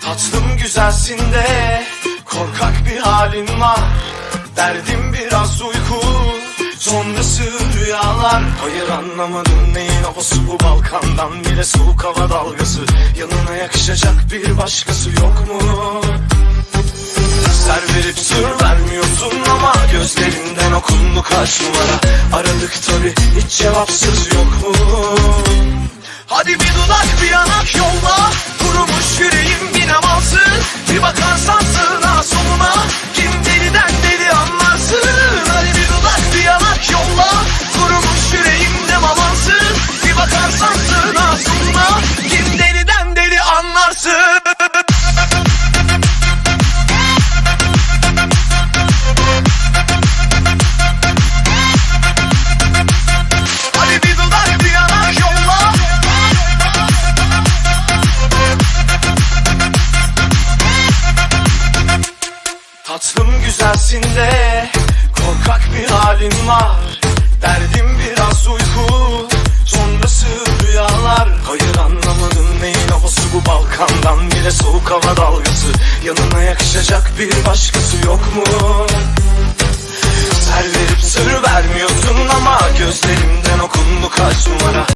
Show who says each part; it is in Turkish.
Speaker 1: Tatlım güzelsin de korkak bir halin var Derdim biraz uyku sonrası rüyalar Hayır anlamadım neyin havası bu Balkandan bile soğuk hava dalgası Yanına yakışacak bir başkası yok mu? Ser verip sır vermiyorsun ama Gözlerinden okundu kaç numara Aradık tabi hiç cevapsız yok mu? Tatlım güzelsin de korkak bir halin var. Derdim biraz uyku sonrası rüyalar. Hayır anlamadım neyin havası bu Balkandan. Bile soğuk hava dalgası. Yanına yakışacak bir başkası yok mu?